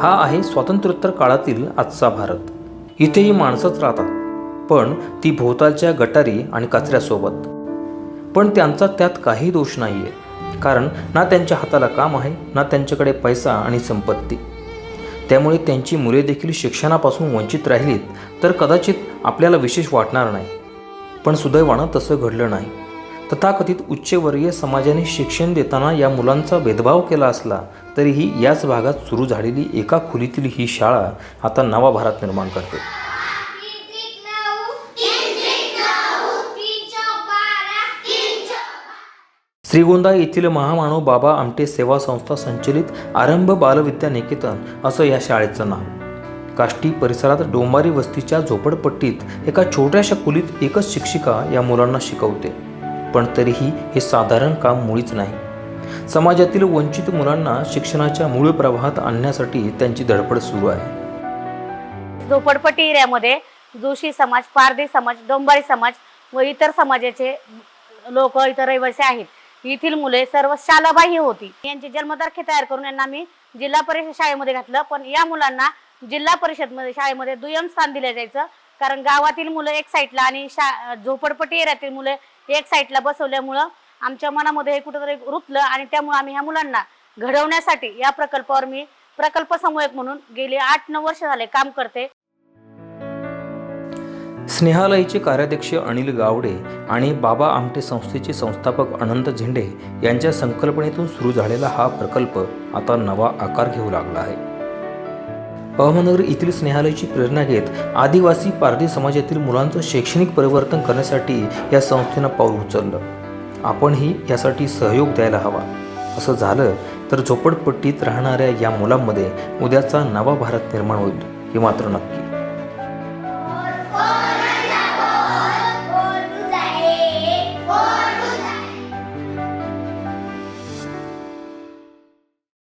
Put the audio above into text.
हा आहे स्वातंत्र्योत्तर काळातील आजचा भारत. इथेही माणसंच राहतात. पण ती भोवतालच्या गटारी आणि कचऱ्यासोबत. पण त्यांचा त्यात काही दोष नाही आहे कारण ना त्यांच्या हाताला काम आहे ना त्यांच्याकडे पैसा आणि संपत्ती. त्यामुळे त्यांची मुले देखील शिक्षणापासून वंचित राहिलीत तर कदाचित आपल्याला विशेष वाटणार नाही. पण सुदैवानं तसं घडलं नाही. तथाकथित उच्चवर्गीय समाजाने शिक्षण देताना या मुलांचा भेदभाव केला असला तरीही याच भागात सुरू झालेली एका खोलीतील ही शाळा आता नवा भारत निर्माण करते. श्रीगोंदा येथील महामानव बाबा आमटे सेवा संस्था संचलित आरंभ बालविद्या निकेतन असं या शाळेचं नाव. काष्टी परिसरात डोंबारी वस्तीच्या झोपडपट्टीत एका छोट्याशा खोलीत एकच शिक्षिका या मुलांना शिकवते. पण तरीही हे साधारण काम मुळीच नाही. समाजातील वंचित मुलांना शिक्षणाच्या मूळ प्रवाहात आणण्यासाठी त्यांची धडपड सुरू आहे. झोपडपट्टी एरियामध्ये जोशी समाज पारधी समाज डोंबारी समाज व इतर समाजाचे लोक इतर रहिवासी आहेत. येथील मुले सर्व शालाबाह्य होती. यांची जन्मतारखे तयार करून यांना आम्ही जिल्हा परिषद शाळेमध्ये घातलं. पण या मुलांना जिल्हा परिषदमध्ये शाळेमध्ये दुय्यम स्थान दिलं जायचं. कारण गावातील मुलं एक साईडला आणि शा झोपडपट्टी एरियातील मुलं एक साईडला बसवल्यामुळं आमच्या मनामध्ये हे कुठेतरी रुतलं आणि त्यामुळे आम्ही ह्या मुलांना घडवण्यासाठी या प्रकल्पावर मी प्रकल्प समूहक म्हणून गेली आठ नऊ वर्ष झाले काम करते. स्नेहालयचे कार्याध्यक्ष अनिल गावडे आणि बाबा आमटे संस्थेचे संस्थापक अनंत झेंडे यांच्या संकल्पनेतून सुरू झालेला हा प्रकल्प आता नवा आकार घेऊ लागला आहे. अहमदनगर येथील स्नेहालयची प्रेरणा घेत आदिवासी पारधी समाजातील मुलांचं शैक्षणिक परिवर्तन करण्यासाठी या संस्थेनं पाऊल उचललं. आपणही यासाठी सहयोग द्यायला हवा. असं झालं तर झोपडपट्टीत राहणाऱ्या या मुलांमध्ये उद्याचा नवा भारत निर्माण होईल हे मात्र नक्की.